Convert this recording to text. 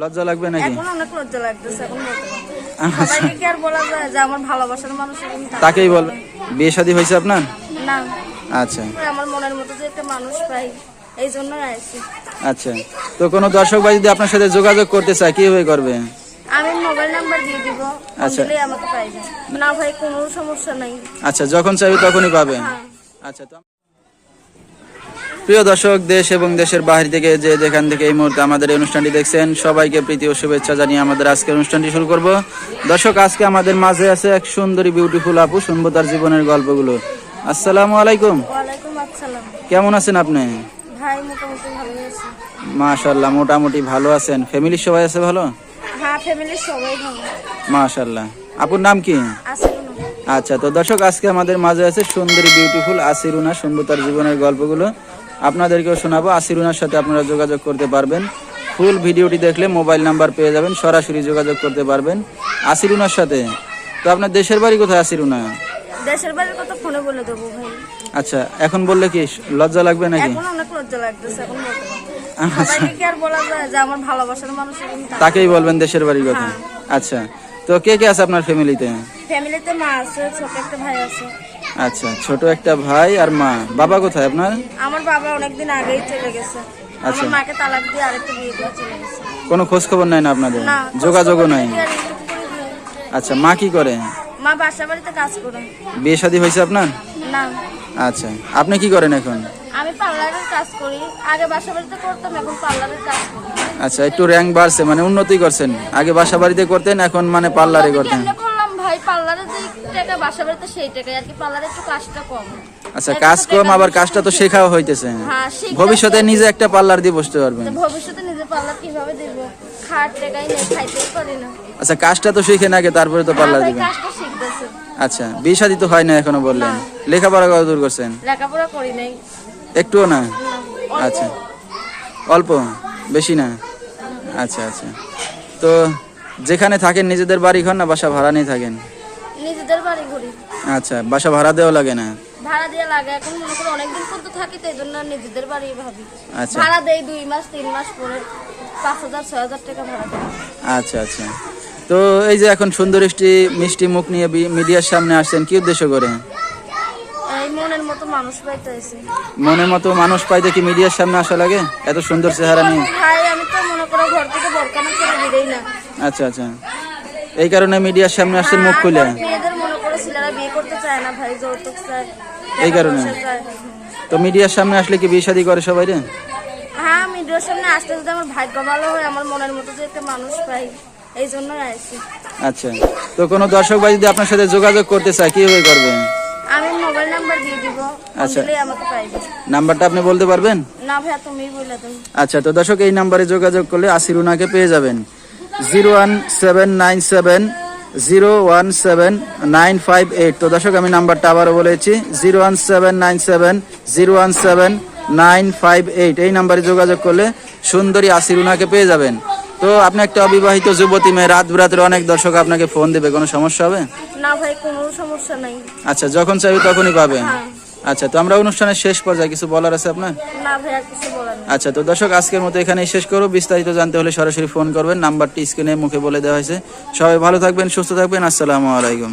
লজ্জা লাগবে নাকি? এখন অনেক লজ্জা লাগতেছে এখন বলতে সবাইকে কি আর বলা যায় যে আমার ভালোবাসার মানুষ তাকেই বল। বিয়ে শাদী হয়েছে আপনার? না। আচ্ছা। আমার মনের মতো যে একটা মানুষ পাই এই জন্যই আইছি। আচ্ছা। তো কোনো দর্শক ভাই যদি আপনার সাথে যোগাযোগ করতে চায় কীভাবে করবে? আমি মোবাইল নাম্বার দিয়ে দিব। আচ্ছা। আমাকে পাইবে। না ভাই কোনো সমস্যা নাই। আচ্ছা যখন চাইবে তখনই পাবে। হ্যাঁ। আচ্ছা তো প্রিয় দর্শক দেশ এবং দেশের বাহির থেকে যে যেখান থেকে এই মুহূর্তে আমাদের এই অনুষ্ঠানটি দেখছেন সবাইকে প্রীতি ও শুভেচ্ছা জানিয়ে আমাদের আজকের অনুষ্ঠানটি শুরু করব। দর্শক আজকে আমাদের মাঝে আছে এক সুন্দরী বিউটিফুল আপু শুনব তার জীবনের গল্পগুলো। আসসালামু আলাইকুম। কেমন আছেন আপনি? ভাই মোটামুটি ভালো মাশাল্লাহ মোটামুটি ভালো আছেন। ফ্যামিলির সবাই আছে ভালো? হ্যাঁ ভালো। মাশাল্লাহ আপুর নাম কি? আচ্ছা তো দর্শক আজকে আমাদের মাঝে আছে সুন্দরী বিউটিফুল আসিরুনা শুনব তার জীবনের গল্পগুলো। আপনাদেরকেও শোনাবো। আসিরুনার সাথে আপনারা যোগাযোগ করতে পারবেন। ফুল ভিডিওটি দেখলে মোবাইল নাম্বার পেয়ে যাবেন। সরাসরি যোগাযোগ করতে পারবেন। আসিরুনার সাথে। তো আপনার দেশের বাড়ি কোথায় আসিরুনা? দেশের বাড়ির কথা ফোনে বলে দেবো ভাই। আচ্ছা এখন বললে কি লজ্জা লাগবে নাকি? এখন অনেক লজ্জা লাগতেছে এখন বলতে পারব না। সবাইকে কি আর বলা যায় যে আমার ভালোবাসার মানুষ তাকেই বলবেন দেশের বাড়ির কথা। আচ্ছা। তো কে কে আছে আপনার ফ্যামিলিতে ফ্যামিলিতে মা আছে ছোট একটা ভাই আছে। আচ্ছা ছোট একটা ভাই আর মা। বাবা কোথায় আপনার? আমার বাবা অনেকদিন আগেই চলে গেছে। আচ্ছা। মাকে তালাক দিয়ে আরেকটা বিয়ে করে চলে গেছে। কোনো খোঁজ খবর নাই না আপনাদের? যোগাযোগও নাই? আচ্ছা মা কি করে? মা বাসা বাড়িতে কাজ করে। বিয়ে শাদী হয়েছে আপনার? না। আচ্ছা আপনি কি করেন এখন? আমি পার্লারের কাজ করি। আগে বাসা বাড়িতে করতাম এখন পার্লারের কাজ করি। আচ্ছা একটু র্যাঙ্ক বাড়ছে মানে উন্নতি করছেন। আগে বাসা বাড়িতে করতেন এখন মানে পার্লারে করতেন। ভাই? পার্লারে টাকা বাসা বাড়িতে সেই আর কি পার্লারে একটু কাজটা কম। আচ্ছা কাজ কম আবার কাজটা তো শেখাও হইতেছে। হ্যাঁ, ভবিষ্যতে নিজে একটা পার্লার দিয়ে বসতে পারবেন। ভবিষ্যতে নিজে পার্লার কীভাবে দিব? খাট টাকাই নেই খাইতেই পারি না। আচ্ছা কাজটা তো শিখে নাকি তারপরে তো পার্লার দিবেন। কাজটা শিখতেছে। আচ্ছা বিয়ে শাদী তো হয় না এখনও বললেন। লেখাপড়া কত দূর করছেন? লেখাপড়া করি নাই। একটুও না? না। আচ্ছা। অল্প? বেশি না? আচ্ছা আচ্ছা। তো যেখানে থাকেন নিজেদের বাড়ি ঘর না বাসা ভাড়া নিয়ে থাকেন? নিজেদের বাড়ি ঘুরি। আচ্ছা বাসা ভাড়া দেওয়া লাগে না? ভাড়া দিয়ে লাগে এখন মনে করো অনেকদিন পর্যন্ত থাকি তো এই জন্য নিজেদের বাড়ি ভাবি। আচ্ছা। ভাড়া দেই দুই মাস তিন মাস পরে পাঁচ হাজার ছয় হাজার টাকা ভাড়া দেয় আচ্ছা আচ্ছা। তো এই যে এখন সুন্দর একটি মিষ্টি মুখ নিয়ে মিডিয়ার সামনে আসছেন কি উদ্দেশ্য করে? মনের মতো মানুষ পাইতে আছে মনের মতো মানুষ পাইতে কি মিডিয়ার সামনে আসা লাগে? এত সুন্দর চেহারা নিয়ে। ভাই আমি তো মনে করো ঘর থেকে বরকানা করে দিই না। আচ্ছা আচ্ছা। এই কারণে মিডিয়ার সামনে আসছেন মুখ খুলে। মেয়েদের বিয়ে করতে চায় না ভাই যৌতুক চায় এই কারণে? তো মিডিয়ার সামনে আসলে কি বিয়ে শাদী করে সবাই রে? হ্যাঁ আমি ভিডিওর সামনে আসতে যদি আমার ভাগ্য ভালো হয় আমার মনের মতো যে একটা মানুষ পাই এই আসছি আচ্ছা তো কোনো দর্শক ভাই যদি আপনার সাথে যোগাযোগ করতে চায় কীভাবে করবে? আমি মোবাইল নাম্বার দিয়ে দিব আচ্ছা। আমাকে পাইবে। নাম্বারটা আপনি বলতে পারবেন? না ভাইয়া তুমি বলে তুমি আচ্ছা তো দর্শক এই নাম্বারে যোগাযোগ করলে আসিরুনাকে পেয়ে যাবেন। Zero one seven nine seven zero one seven nine five eight. তো দর্শক আমি নাম্বারটা আবারও বলেছি zero one seven nine seven zero one seven nine five eight. এই নাম্বারে যোগাযোগ করলে সুন্দরী আসিরুনাকে পেয়ে যাবেন। তো আপনি একটা অবিবাহিত যুবতী মেয়ে রাত বিরাতের অনেক দর্শক আপনাকে ফোন দেবে কোনো সমস্যা হবে? না ভাই কোনো সমস্যা নাই। আচ্ছা যখন চাইবে তখনই পাবেন। হ্যাঁ। আচ্ছা তো আমরা অনুষ্ঠানের শেষ পর্যায়ে কিছু বলার আছে আপনার? আচ্ছা তো দর্শক আজকের মতো এখানেই শেষ করব। বিস্তারিত জানতে হলে সরাসরি ফোন করবেন। নাম্বারটি স্ক্রিনে মুখে বলে দেওয়া হয়েছে। সবাই ভালো থাকবেন সুস্থ থাকবেন। আসসালামু আলাইকুম।